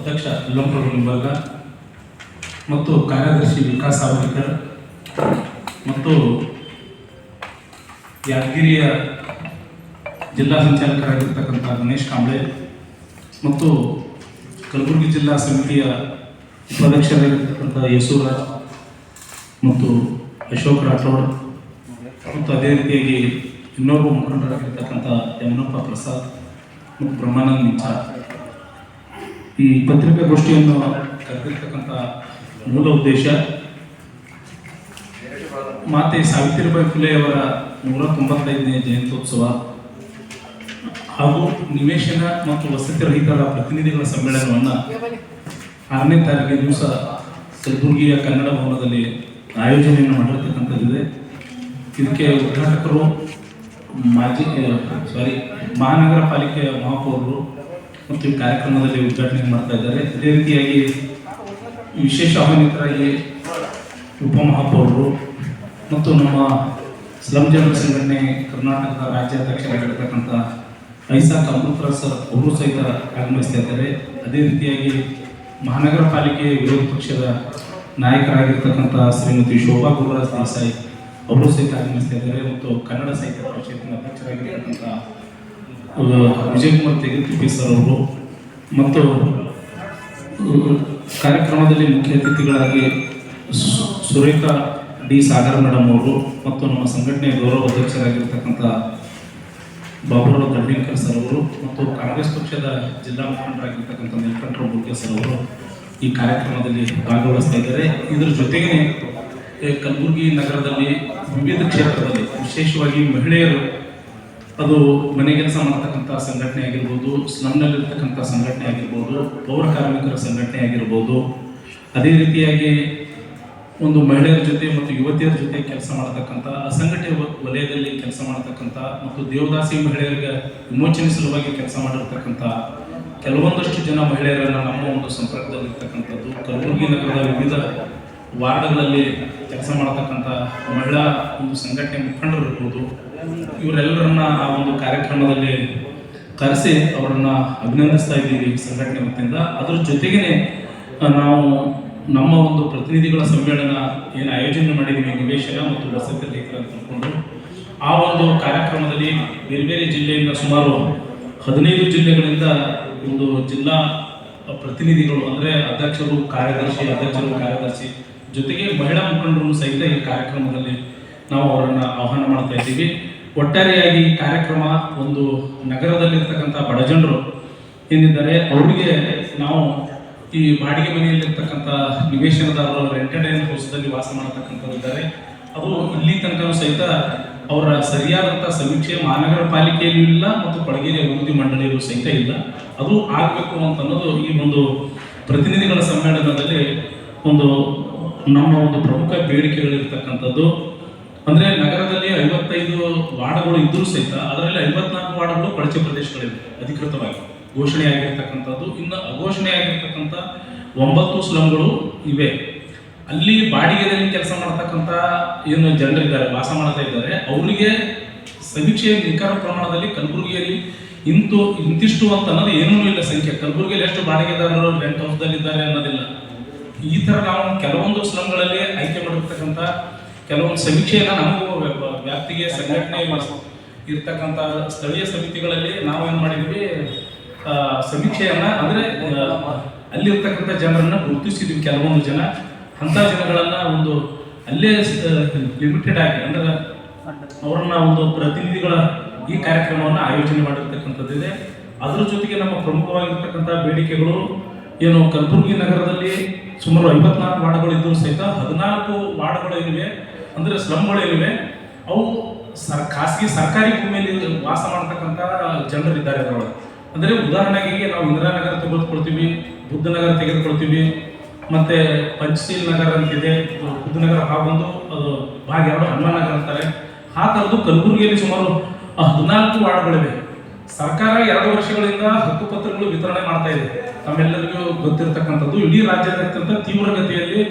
ಅಧ್ಯಕ್ಷ ಯಲ್ಲಂಪ್ರಭು ನಿಂಬರ್ಗ ಮತ್ತು ಕಾರ್ಯದರ್ಶಿ ವಿಕಾಸ್ ಸಾವರ್ಕರ್ ಮತ್ತು ಯಾದಗಿರಿಯ ಜಿಲ್ಲಾ ಸಂಚಾಲಕರಾಗಿರ್ತಕ್ಕಂಥ ಗಣೇಶ್ ಕಾಂಬ್ಳೆ ಮತ್ತು ಕಲಬುರಗಿ ಜಿಲ್ಲಾ ಸಮಿತಿಯ ಉಪಾಧ್ಯಕ್ಷರಾಗಿರ್ತಕ್ಕಂಥ ಯಶೂರಾಜ್ ಮತ್ತು ಅಶೋಕ್ ರಾಠೋಡ್ ಮತ್ತು ಅದೇ ರೀತಿಯಾಗಿ ಇನ್ನೊಬ್ಬ ಮುಖಂಡರಾಗಿರ್ತಕ್ಕಂಥ ಯಮನಪ್ಪ ಪ್ರಸಾದ್ ಮತ್ತು ಬ್ರಹ್ಮಾನಂದ್ ನಿಚಾರ್ ಈ ಪತ್ರಿಕಾಗೋಷ್ಠಿಯನ್ನು ಕರೆದಿರ್ತಕ್ಕಂಥ ಮೂಲ ಉದ್ದೇಶ ಮಾತೆ ಸಾವಿತ್ರಿಬಾಯಿ ಫುಲೆಯವರ ನೂರ ತೊಂಬತ್ತೈದನೇ ಜಯಂತ್ಯೋತ್ಸವ ಹಾಗೂ ನಿವೇಶನ ಮತ್ತು ವಸತಿ ರಹಿತರ ಪ್ರತಿನಿಧಿಗಳ ಸಮ್ಮೇಳನವನ್ನು ಆರನೇ ತಾರೀಕಿನ ದಿವಸ ಕಲಬುರಗಿಯ ಕನ್ನಡ ಭವನದಲ್ಲಿ ಆಯೋಜನೆಯನ್ನು ಮಾಡಿರ್ತಕ್ಕಂಥದ್ದಿದೆ. ಇದಕ್ಕೆ ಉದ್ಘಾಟಕರು ಮಾಜಿ ಸಾರಿ ಮಹಾನಗರ ಪಾಲಿಕೆಯ ಮಹಾಪೌರರು ಮತ್ತು ಈ ಕಾರ್ಯಕ್ರಮದಲ್ಲಿ ಉದ್ಘಾಟನೆ ಮಾಡ್ತಾ ಇದ್ದಾರೆ. ಅದೇ ರೀತಿಯಾಗಿ ವಿಶೇಷ ಆಹ್ವಾನಿತರಾಗಿ ಉಪಮಹಾಪೌರರು ಮತ್ತು ನಮ್ಮ ಸ್ಲಂ ಜನರ ಸಂಘಟನೆ ಕರ್ನಾಟಕದ ರಾಜ್ಯಾಧ್ಯಕ್ಷರಾಗಿರ್ತಕ್ಕಂಥ ಐಸಾಕ್ ಅಮೃತರ ಸರ್ ಅವರು ಸಹಿತ ಆಗಮಿಸ್ತಾ ಇದ್ದಾರೆ. ಅದೇ ರೀತಿಯಾಗಿ ಮಹಾನಗರ ಪಾಲಿಕೆ ವಿರೋಧ ಪಕ್ಷದ ನಾಯಕರಾಗಿರ್ತಕ್ಕಂಥ ಶ್ರೀಮತಿ ಶೋಭಾ ಗುರುರಾಜ್ ದೇಸಾಯಿ ಅವರು ಸಹಿತ ಆಗಮಿಸ್ತಾ ಇದ್ದಾರೆ ಮತ್ತು ಕನ್ನಡ ಸಾಹಿತ್ಯ ಪರಿಷತ್ತಿನ ಅಧ್ಯಕ್ಷರಾಗಿರ್ತಕ್ಕಂಥ ವಿಜಯಕುಮಾರ್ ತೆಗತಿಪ್ಪಿ ಸರ್ ಅವರು ಮತ್ತು ಕಾರ್ಯಕ್ರಮದಲ್ಲಿ ಮುಖ್ಯ ಅತಿಥಿಗಳಾಗಿ ಸುರೇಖಾ ಡಿ ಸಾಗರ್ ಮೇಡಮ್ ಅವರು ಮತ್ತು ನಮ್ಮ ಸಂಘಟನೆಯ ಗೌರವ ಅಧ್ಯಕ್ಷರಾಗಿರ್ತಕ್ಕಂಥ ಬಾಬುರಾವ್ ದಂಡೇಕರ್ ಸರ್ ಅವರು ಮತ್ತು ಕಾಂಗ್ರೆಸ್ ಪಕ್ಷದ ಜಿಲ್ಲಾ ಮುಖಂಡರಾಗಿರ್ತಕ್ಕಂಥ ನೀಲಕಂಠರಾವ್ ಮುಖ್ಯ ಸರ್ ಅವರು ಈ ಕಾರ್ಯಕ್ರಮದಲ್ಲಿ ಭಾಗವಹಿಸ್ತಾ ಇದ್ದಾರೆ. ಇದರ ಜೊತೆಗೆ ಕಲಬುರಗಿ ನಗರದಲ್ಲಿ ವಿವಿಧ ಕ್ಷೇತ್ರದಲ್ಲಿ, ವಿಶೇಷವಾಗಿ ಮಹಿಳೆಯರು ಅದು ಮನೆ ಕೆಲಸ ಮಾಡ್ತಕ್ಕಂಥ ಸಂಘಟನೆ ಆಗಿರ್ಬೋದು, ಸ್ಲಮ್ನಲ್ಲಿರ್ತಕ್ಕಂಥ ಸಂಘಟನೆ ಆಗಿರ್ಬೋದು, ಪೌರ ಕಾರ್ಮಿಕರ ಸಂಘಟನೆ ಆಗಿರ್ಬೋದು, ಅದೇ ರೀತಿಯಾಗಿ ಒಂದು ಮಹಿಳೆಯರ ಜೊತೆ ಮತ್ತು ಯುವತಿಯರ ಜೊತೆ ಕೆಲಸ ಮಾಡತಕ್ಕಂಥ, ಅಸಂಘಟಿತ ವಲಯದಲ್ಲಿ ಕೆಲಸ ಮಾಡತಕ್ಕಂಥ ಮತ್ತು ದೇವದಾಸಿ ಮಹಿಳೆಯರಿಗೆ ವಿಮೋಚನೆ ಸಲುವಾಗಿ ಕೆಲಸ ಮಾಡಿರ್ತಕ್ಕಂಥ ಕೆಲವೊಂದಷ್ಟು ಜನ ಮಹಿಳೆಯರನ್ನು ನಮ್ಮ ಒಂದು ಸಂಪರ್ಕದಲ್ಲಿರ್ತಕ್ಕಂಥದ್ದು. ಕಲಬುರಗಿ ನಗರದ ವಿವಿಧ ವಾರ್ಡ್ಗಳಲ್ಲಿ ಕೆಲಸ ಮಾಡತಕ್ಕಂಥ ಮಹಿಳಾ ಒಂದು ಸಂಘಟನೆ ಮುಖಂಡರು ಇರ್ಬೋದು ಇವರೆಲ್ಲರನ್ನ ಆ ಒಂದು ಕಾರ್ಯಕ್ರಮದಲ್ಲಿ ಕರೆಸಿ ಅವರನ್ನ ಅಭಿನಂದಿಸ್ತಾ ಇದ್ದೀವಿ ಸಂಘಟನೆ ವತಿಯಿಂದ. ಅದ್ರ ಜೊತೆಗೇನೆ ಆ, ನಾವು ನಮ್ಮ ಒಂದು ಪ್ರತಿನಿಧಿಗಳ ಸಮ್ಮೇಳನ ಏನು ಆಯೋಜನೆ ಮಾಡಿದ್ದೀವಿ ನಿವೇಶನ ಮತ್ತು ವಸತಿ ರಹಿತರ ಅಂತ ತಿಳ್ಕೊಂಡು ಆ ಒಂದು ಕಾರ್ಯಕ್ರಮದಲ್ಲಿ ಬೇರೆ ಬೇರೆ ಜಿಲ್ಲೆಯಿಂದ ಸುಮಾರು ಹದಿನೈದು ಜಿಲ್ಲೆಗಳಿಂದ ಒಂದು ಜಿಲ್ಲಾ ಪ್ರತಿನಿಧಿಗಳು ಅಂದರೆ ಅಧ್ಯಕ್ಷರು ಕಾರ್ಯದರ್ಶಿ ಅಧ್ಯಕ್ಷರು ಕಾರ್ಯದರ್ಶಿ ಜೊತೆಗೆ ಮಹಿಳಾ ಮುಖಂಡರು ಸಹಿತ ಈ ಕಾರ್ಯಕ್ರಮದಲ್ಲಿ ನಾವು ಅವರನ್ನು ಆಹ್ವಾನ ಮಾಡ್ತಾ ಇದ್ದೀವಿ. ಒಟ್ಟಾರೆಯಾಗಿ ಈ ಕಾರ್ಯಕ್ರಮ ಒಂದು ನಗರದಲ್ಲಿರ್ತಕ್ಕಂಥ ಬಡಜನರು ಏನಿದ್ದಾರೆ, ಅವರಿಗೆ ನಾವು ಈ ಬಾಡಿಗೆ ಮನೆಯಲ್ಲಿರ್ತಕ್ಕಂಥ ನಿವೇಶನದಾರರು ರೆಂಟೆಡ್ ಹೌಸ್ದಲ್ಲಿ ವಾಸ ಮಾಡತಕ್ಕಂಥವ್ರು ಇದ್ದಾರೆ. ಅದು ಇಲ್ಲಿ ತನಕ ಸಹಿತ ಅವರ ಸರಿಯಾದಂಥ ಸಮೀಕ್ಷೆ ಮಹಾನಗರ ಪಾಲಿಕೆಯಲ್ಲೂ ಇಲ್ಲ ಮತ್ತು ಕೊಳಗೇರಿ ಅಭಿವೃದ್ಧಿ ಮಂಡಳಿಯಲ್ಲೂ ಸಹಿತ ಇಲ್ಲ. ಅದು ಆಗಬೇಕು ಅಂತ ಅನ್ನೋದು ಈ ಒಂದು ಪ್ರತಿನಿಧಿಗಳ ಸಮ್ಮೇಳನದಲ್ಲಿ ಒಂದು ನಮ್ಮ ಒಂದು ಪ್ರಮುಖ ಬೇಡಿಕೆಗಳಿರ್ತಕ್ಕಂಥದ್ದು, ಅಂದ್ರೆ ನಗರದಲ್ಲಿ ಐವತ್ತೈದು ವಾರ್ಡ್ಗಳು ಇದ್ದರೂ ಸಹಿತ ಅದರಲ್ಲಿ ಐವತ್ನಾಲ್ಕು ವಾರ್ಡ್ಗಳು ಕೊಳಚೆ ಪ್ರದೇಶಗಳಿವೆ, ಅಧಿಕೃತವಾಗಿ. ಘೋಷಣೆ ಆಗಿರ್ತಕ್ಕಂಥದ್ದು ಇನ್ನು ಅಘೋಷಣೆ ಆಗಿರ್ತಕ್ಕಂಥ ಒಂಬತ್ತು ಸ್ಲಂಗಳು ಇವೆ. ಅಲ್ಲಿ ಬಾಡಿಗೆದಲ್ಲಿ ಕೆಲಸ ಮಾಡ್ತಕ್ಕಂಥ ಏನು ಜನರಿದ್ದಾರೆ, ವಾಸ ಮಾಡ್ತಾ ಇದ್ದಾರೆ, ಅವರಿಗೆ ಸಮೀಕ್ಷೆ ನಿಖರ ಪ್ರಮಾಣದಲ್ಲಿ ಕಲಬುರಗಿಯಲ್ಲಿ ಇಂತು ಇಂತಿಷ್ಟು ಅಂತ ಅನ್ನೋದು ಏನೂ ಇಲ್ಲ ಸಂಖ್ಯೆ. ಕಲಬುರಗಿಯಲ್ಲಿ ಎಷ್ಟು ಬಾಡಿಗೆದಾರರು ರೆಂಟ್ ಹೌಸ್ದಲ್ಲಿ ಇದ್ದಾರೆ ಅನ್ನೋದಿಲ್ಲ. ಈ ಥರ ನಾವು ಕೆಲವೊಂದು ಸ್ಲಮ್ಗಳಲ್ಲಿ ಆಯ್ಕೆ ಮಾಡಿರ್ತಕ್ಕಂಥ ಕೆಲವೊಂದು ಸಮೀಕ್ಷೆಯನ್ನ ನಮಗೂ ವ್ಯ- ವ್ಯಾಪ್ತಿಗೆ ಸಂಘಟನೆ ಇರ್ತಕ್ಕಂಥ ಸ್ಥಳೀಯ ಸಮಿತಿಗಳಲ್ಲಿ ನಾವು ಏನು ಮಾಡಿದ್ವಿ ಸಮೀಕ್ಷೆಯನ್ನು ಅಂದ್ರೆ ಅಲ್ಲಿರ್ತಕ್ಕಂಥ ಜನರನ್ನ ಗುರುತಿಸಿದ್ವಿ ಕೆಲವೊಂದು ಜನ. ಅಂತ ಜನಗಳನ್ನ ಒಂದು ಅಲ್ಲೇ ಲಿಮಿಟೆಡ್ ಆಗಿ ಅಂದ್ರೆ ಅವರನ್ನ ಒಂದು ಪ್ರತಿನಿಧಿಗಳ ಈ ಕಾರ್ಯಕ್ರಮವನ್ನು ಆಯೋಜನೆ ಮಾಡಿರ್ತಕ್ಕಂಥದ್ದಿದೆ. ಅದರ ಜೊತೆಗೆ ನಮ್ಮ ಪ್ರಮುಖವಾಗಿರ್ತಕ್ಕಂಥ ಬೇಡಿಕೆಗಳು ಏನು ಕಲಬುರಗಿ ನಗರದಲ್ಲಿ ಸುಮಾರು ಐವತ್ನಾಲ್ಕು ವಾರ್ಡ್ಗಳು ಇದ್ದು ಸಹಿತ ಹದಿನಾಲ್ಕು ವಾರ್ಡ್ಗಳು ಅಂದರೆ ಅಂದ್ರೆ ಸ್ಲಮ್ಗಳು ಏನಿವೆ, ಅವು ಸರ್, ಖಾಸಗಿ ಸರ್ಕಾರಿ ಭೂಮಿಯಲ್ಲಿ ವಾಸ ಮಾಡ್ತಕ್ಕಂಥ ಜನರಿದ್ದಾರೆ ಅದರೊಳಗೆ. ಅಂದ್ರೆ ಉದಾಹರಣೆಗೆ ನಾವು ಇಂದಿರಾನಗರ ತೆಗೆದುಕೊಳ್ತೀವಿ ಬುದ್ಧನಗರ ತೆಗೆದುಕೊಳ್ತೀವಿ, ಮತ್ತೆ ಪಂಚಶೀಲ್ ನಗರ ಅಂತಿದೆ ಬುದ್ಧನಗರ ಹಾಗೊಂದು ಅದು ಭಾಗ ಎರಡು ಹನುಮಾನ್ ನಗರ ಅಂತಾರೆ. ಆ ಥರದ್ದು ಕಲಬುರಗಿಯಲ್ಲಿ ಸುಮಾರು ಹದಿನಾಲ್ಕು ವಾರ್ಡ್ಗಳಿವೆ. ಸರ್ಕಾರ ಎರಡು ವರ್ಷಗಳಿಂದ ಹಕ್ಕುಪತ್ರಗಳು ವಿತರಣೆ ಮಾಡ್ತಾ ಇದೆ. ತಮ್ಮೆಲ್ಲರಿಗೂ ಗೊತ್ತಿರತಕ್ಕಂಥದ್ದು, ಇಡೀ ರಾಜ್ಯಾದ್ಯಂತ ತೀವ್ರಗತಿಯಲ್ಲಿ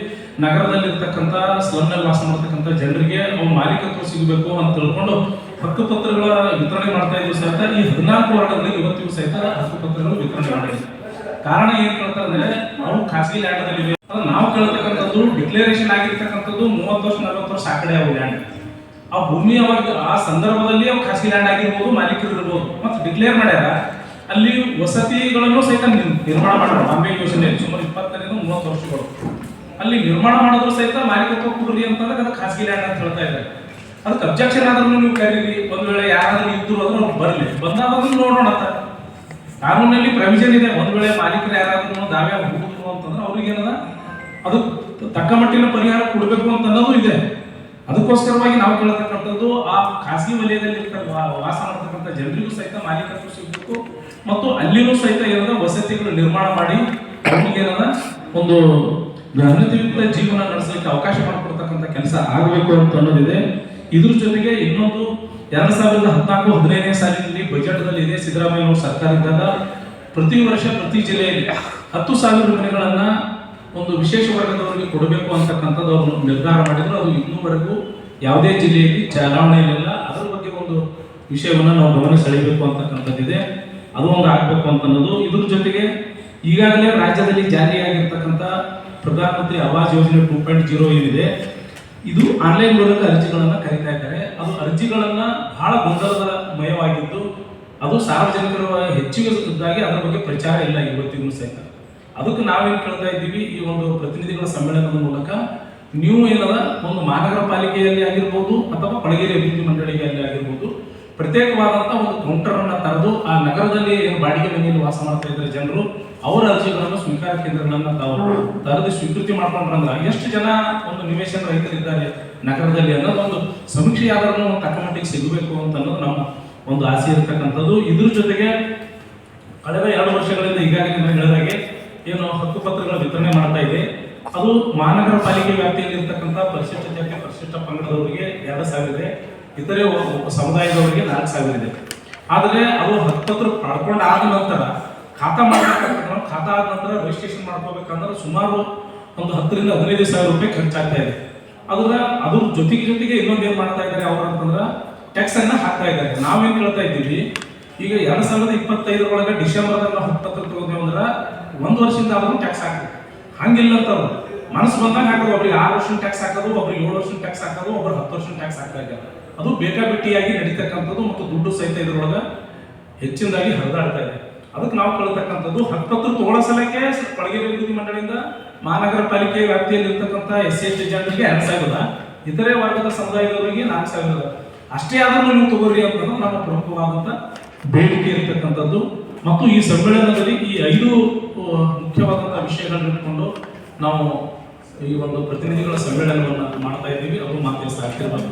ನಗರದಲ್ಲಿರ್ತಕ್ಕಂಥ ಸ್ಲಮ್ನಲ್ಲಿ ವಾಸ ಮಾಡ್ತಕ್ಕಂಥ ಜನರಿಗೆ ಅವು ಮಾಲೀಕತ್ವ ಸಿಗಬೇಕು ಅಂತ ತಿಳ್ಕೊಂಡು ಹಕ್ಕುಪತ್ರಗಳ ವಿತರಣೆ ಮಾಡ್ತಾ ಇದ್ವಿ ಸಹಿತ, ಈ ಹದಿನಾಲ್ಕು ವಾರ್ಡ್ಗಳಲ್ಲಿ ಇವತ್ತಿಗೂ ಸಹಿತ ಹಕ್ಕುಪತ್ರಗಳು ವಿತರಣೆ ಮಾಡಿದೆ ಕಾರಣ ಏನ್ ಕೇಳ್ತಾರೆ ನಾವು ಖಾಸಗಿ ಲ್ಯಾಂಡ್ ಅಲ್ಲಿ ಅದು ನಾವು ಕೇಳ್ತಕ್ಕಂಥದ್ದು ಡಿಕ್ಲರೇಷನ್ ಆಗಿರ್ತಕ್ಕಂಥದ್ದು ಮೂವತ್ತು ವರ್ಷ, ನಲವತ್ತು ವರ್ಷ ಆ ಕಡೆ ಅವು ಲ್ಯಾಂಡ್. ಆ ಭೂಮಿ ಆ ಸಂದರ್ಭದಲ್ಲಿ ಖಾಸಗಿ ಲ್ಯಾಂಡ್ ಆಗಿರ್ಬೋದು, ಮಾಲೀಕರು ಇರ್ಬೋದು. ಮತ್ತೆ ಡಿಕ್ಲೇರ್ ಮಾಡ್ಯಾರ ಅಲ್ಲಿ ವಸತಿಗಳನ್ನು ಸಹಿತ ನಿರ್- ನಿರ್ಮಾಣ ಮಾಡಿದ್ರು. ಬಾಂಬೆ ಯೋಜನೆಯಲ್ಲಿ ಸುಮಾರು ಇಪ್ಪತ್ತರಿಂದ ಮೂವತ್ತು ವರ್ಷಗಳು. ಅಲ್ಲಿ ನಿರ್ಮಾಣ ಮಾಡಿದ್ರು ಸಹಿತ ಮಾಲೀಕತ್ವ ಕೊಡ್ರಿ ಅಂತಂದ್ರೆ ಅದು ಖಾಸಗಿ ಲ್ಯಾಂಡ್ ಅಂತ ಹೇಳ್ತಾ ಇದ್ದಾರೆ. ಅದಕ್ಕೆ ಅಬ್ಜೆಕ್ಷನ್ ಆದ್ರೂ ನೀವು ಕರೀರಿ ಒಂದ್ ವೇಳೆ ಯಾರಾದ್ರೂ ಇದ್ರು ಅಂದ್ರೆ ಅವ್ರು ಬರಲಿ. ಅದನ್ನ ನೋಡೋಣ ಅಂತ. ಕಾನೂನಲ್ಲಿ ಪ್ರವಿಷನ್ ಇದೆ. ಒಂದ್ ವೇಳೆ ಮಾಲೀಕರು ಯಾರಾದ್ರೂ ದಾವೆ ಹೋಗುದು ಅಂತಂದ್ರೆ ಅವ್ರಿಗೆ ಏನದ? ಅದು ತಕ್ಕ ಮಟ್ಟಿನ ಪರಿಹಾರ ಕೊಡಬೇಕು ಅಂತ ಅನ್ನೋದು ಇದೆ. ಅದಕ್ಕೋಸ್ಕರವಾಗಿ ನಾವು ಕೇಳತಕ್ಕಂಥದ್ದು ಆ ಖಾಸಗಿ ವಲಯದಲ್ಲಿ ವಾಸ ಮಾಡತಕ್ಕಂಥ ಜನರಿಗೂ ಸಹಿತ ಮಾಲೀಕತ್ವ ಸಿಗಬೇಕು. ಮತ್ತು ಅಲ್ಲಿನೂ ಸಹಿತ ಏನದ ವಸತಿಗಳು ನಿರ್ಮಾಣ ಮಾಡಿ ಅವರಿಗೆ ಒಂದು ಘನತೆಯುಕ್ತ ಜೀವನ ನಡೆಸಲಿಕ್ಕೆ ಅವಕಾಶ ಮಾಡಿಕೊಡ್ತಕ್ಕಂಥ ಕೆಲಸ ಆಗಬೇಕು ಅಂತ ಅನ್ನೋದಿದೆ. ಇದ್ರ ಜೊತೆಗೆ ಇನ್ನೊಂದು ಎರಡ್ ಸಾವಿರದ ಹದಿನಾಲ್ಕು ಹದಿನೈದನೇ ಸಾಲಿನಲ್ಲಿ ಬಜೆಟ್ನಲ್ಲಿ ಇದೆ ಸಿದ್ದರಾಮಯ್ಯ ಅವರು ಸರ್ಕಾರ ಇದ್ದಾಗ ಪ್ರತಿ ವರ್ಷ ಪ್ರತಿ ಜಿಲ್ಲೆಯಲ್ಲಿ ಹತ್ತು ಸಾವಿರ ಮನೆಗಳನ್ನ ಒಂದು ವಿಶೇಷ ವರ್ಗದವರಿಗೆ ಕೊಡಬೇಕು ಅಂತಕ್ಕಂಥದ್ದು ಅವರು ನಿರ್ಧಾರ ಮಾಡಿದ್ರು. ಅದು ಇನ್ನೂವರೆಗೂ ಯಾವುದೇ ಜಿಲ್ಲೆಯಲ್ಲಿ ಚಲಾವಣೆಯಲ್ಲಿಲ್ಲ ಅದರ ಬಗ್ಗೆ ಒಂದು ವಿಷಯವನ್ನು ನಾವು ಗಮನ ಸೆಳೆಯಬೇಕು ಅಂತಕ್ಕಂಥದ್ದಿದೆ. ಅದು ಒಂದು ಆಗಬೇಕು ಅಂತ ಅನ್ನೋದು ಇದ್ರ ಜೊತೆಗೆ ಈಗಾಗಲೇ ರಾಜ್ಯದಲ್ಲಿ ಜಾರಿಯಾಗಿರ್ತಕ್ಕಂಥ ಪ್ರಧಾನಮಂತ್ರಿ ಆವಾಸ್ ಯೋಜನೆ ಟೂ ಪಾಯಿಂಟ್ ಜೀರೋ ಏನಿದೆ, ಇದು ಆನ್ಲೈನ್ ಮೂಲಕ ಅರ್ಜಿಗಳನ್ನು ಕರೀತಾ ಇದ್ದಾರೆ. ಅದು ಅರ್ಜಿಗಳನ್ನು ಬಹಳ ಗೊಂದಲದ ಮಯವಾಗಿದ್ದು ಅದು ಸಾರ್ವಜನಿಕರ ಹೆಚ್ಚಿಗೆ ಹೆಚ್ಚಿಗೆದಾಗಿ ಅದರ ಬಗ್ಗೆ ಪ್ರಚಾರ ಇಲ್ಲ ಇವತ್ತಿಗೂ ಸಹಿತ. ಅದಕ್ಕೆ ನಾವೇನು ಕೇಳ್ತಾ ಇದ್ದೀವಿ, ಈ ಒಂದು ಪ್ರತಿನಿಧಿಗಳ ಸಮ್ಮೇಳನದ ಮೂಲಕ ನೀವು ಏನದ ಒಂದು ಮಹಾನಗರ ಪಾಲಿಕೆಯಲ್ಲಿ ಆಗಿರ್ಬೋದು ಅಥವಾ ಕೊಳಗೇರಿ ಅಭಿವೃದ್ಧಿ ಮಂಡಳಿಯಲ್ಲಿ ಆಗಿರ್ಬೋದು ಪ್ರತ್ಯೇಕವಾದಂತಹ ಒಂದು ಕೌಂಟರ್ ಅನ್ನ ತೆರೆದು ಆ ನಗರದಲ್ಲಿ ಏನು ಬಾಡಿಗೆ ಮನೆಯಲ್ಲಿ ವಾಸ ಮಾಡ್ತಾ ಇದ್ದಾರೆ ಜನರು ಅವರ ಅರ್ಜಿಗಳನ್ನು ಸ್ವೀಕಾರ ಕೇಂದ್ರಗಳನ್ನು ತಾವು ತರದು ಸ್ವೀಕೃತಿ ಮಾಡ್ಕೊಂಡ್ರಂದ್ರೆ ಎಷ್ಟು ಜನ ಒಂದು ನಿವೇಶನ ರೈತರಿದ್ದಾರೆ ನಗರದಲ್ಲಿ ಅನ್ನೋದೊಂದು ಸಮೀಕ್ಷೆ ಯಾವ್ದಾದ್ರು ಒಂದು ತಕ್ಕ ಮಟ್ಟಿಗೆ ಸಿಗಬೇಕು ಅಂತ ಅನ್ನೋದು ನಮ್ಮ ಒಂದು ಆಸೆ ಇರತಕ್ಕಂಥದ್ದು. ಇದ್ರ ಜೊತೆಗೆ ಕಳೆದ ಎರಡು ವರ್ಷಗಳಿಂದ ಈಗಾಗಲೇ ನಾನು ಹೇಳಿದಾಗೆ ಏನು ಹಕ್ಕು ಪತ್ರಗಳ ವಿತರಣೆ ಮಾಡ್ತಾ ಇದೆ. ಅದು ಮಹಾನಗರ ಪಾಲಿಕೆ ವ್ಯಾಪ್ತಿಯಲ್ಲಿ ಇರ್ತಕ್ಕಂಥ ಪರಿಶಿಷ್ಟ ಜಾತಿ, ಪರಿಶಿಷ್ಟ ಪಂಗಡದವರಿಗೆ ಎರಡು ಸಾವಿರ ಇತರೆ ಸಮುದಾಯದವರಿಗೆ ನಾಲ್ಕು ಸಾವಿರ ಇದೆ. ಆದರೆ ಅದು ಹತ್ತತ್ರ ಪಡ್ಕೊಂಡು ಆದ ನಂತರ, ಖಾತಾ ಮಾಡಬೇಕಂದ್ರೆ, ಖಾತಾ ಆದ ನಂತರ ರಿಜಿಸ್ಟ್ರೇಷನ್ ಮಾಡ್ಕೋಬೇಕಂದ್ರೆ ಸುಮಾರು ಒಂದು ಹತ್ತರಿಂದ ಹದಿನೈದು ಸಾವಿರ ರೂಪಾಯಿ ಖರ್ಚಾಗ್ತಾ ಇದೆ. ಅದರ ಅದ್ರ ಜೊತೆಗೆ ಜೊತೆಗೆ ಇನ್ನೊಂದು ಏನು ಮಾಡ್ತಾ ಇದ್ದಾರೆ ಅವರು ಅಂತಂದ್ರೆ ಟ್ಯಾಕ್ಸ್ ಅನ್ನ ಹಾಕ್ತಾ ಇದ್ದಾರೆ. ನಾವೇನು ಕೇಳ್ತಾ ಇದ್ದೀವಿ, ಈಗ ಎರಡು ಸಾವಿರದ ಇಪ್ಪತ್ತೈದರೊಳಗೆ ಡಿಸೆಂಬರ್ ಹತ್ತತ್ರ ತಗೊಂಡೇವು ಅಂದ್ರೆ ಒಂದು ವರ್ಷದಿಂದ ಆದ್ರೂ ಟ್ಯಾಕ್ಸ್ ಹಾಕ್ತಾರೆ ಹಂಗಿಲ್ಲ ಅಂತ ಅವ್ರು. ಮನಸ್ಸು ಬಂದಾಗ ಹಾಕೋದು. ಒಬ್ರಿಗೆ ಆರು ವರ್ಷ ಟ್ಯಾಕ್ಸ್ ಹಾಕೋದು, ಒಬ್ರಿಗೆ ಏಳು ವರ್ಷ ಟ್ಯಾಕ್ಸ್ ಹಾಕೋದು, ಒಬ್ರು ಹತ್ತು ವರ್ಷ ಟ್ಯಾಕ್ಸ್ ಹಾಕ್ತಾ ಇದ್ದಾರೆ. ಅದು ಬೇಕಾಬಿಟ್ಟಿಯಾಗಿ ನಡೀತಕ್ಕಂಥದ್ದು ಮತ್ತು ದುಡ್ಡು ಸಹಿತ ಇದರೊಳಗೆ ಹೆಚ್ಚಿನದಾಗಿ ಹರಿದಾಡ್ತಾ ಇದೆ. ಅದಕ್ಕೆ ನಾವು ಕೇಳತಕ್ಕಂಥದ್ದು ಹತ್ತತ್ತು ತೋಳ ಸಲಕ್ಕೆ ಕೊಳಗೇರಿ ಅಭಿವೃದ್ಧಿ ಮಂಡಳಿಯಿಂದ ಮಹಾನಗರ ಪಾಲಿಕೆ ವ್ಯಾಪ್ತಿಯಲ್ಲಿ ಇರ್ತಕ್ಕಂಥ ಎಸ್ ಎಚ್ ಜನರಿಗೆ ಎರಡು ಸಾವಿರದ ಇತರೆ ವರ್ಗದ ಸಮುದಾಯದವರಿಗೆ ನಾಲ್ಕು ಸಾವಿರದ ಅಷ್ಟೇ ಆದರೂ ನೀವು ತಗೋರಿ ಅಂತ ನಮ್ಮ ಪ್ರಮುಖವಾದಂಥ ಬೇಡಿಕೆ ಇರ್ತಕ್ಕಂಥದ್ದು. ಮತ್ತು ಈ ಸಮ್ಮೇಳನದಲ್ಲಿ ಈ ಐದು ಮುಖ್ಯವಾದಂಥ ವಿಷಯಗಳನ್ನ ಇಟ್ಕೊಂಡು ನಾವು ಈ ಒಂದು ಪ್ರತಿನಿಧಿಗಳ ಸಮ್ಮೇಳನವನ್ನು ಮಾಡ್ತಾ ಇದ್ದೀವಿ. ಅವರು ಮಾತೆ ಸಾಕಿರ್ಬೇಕು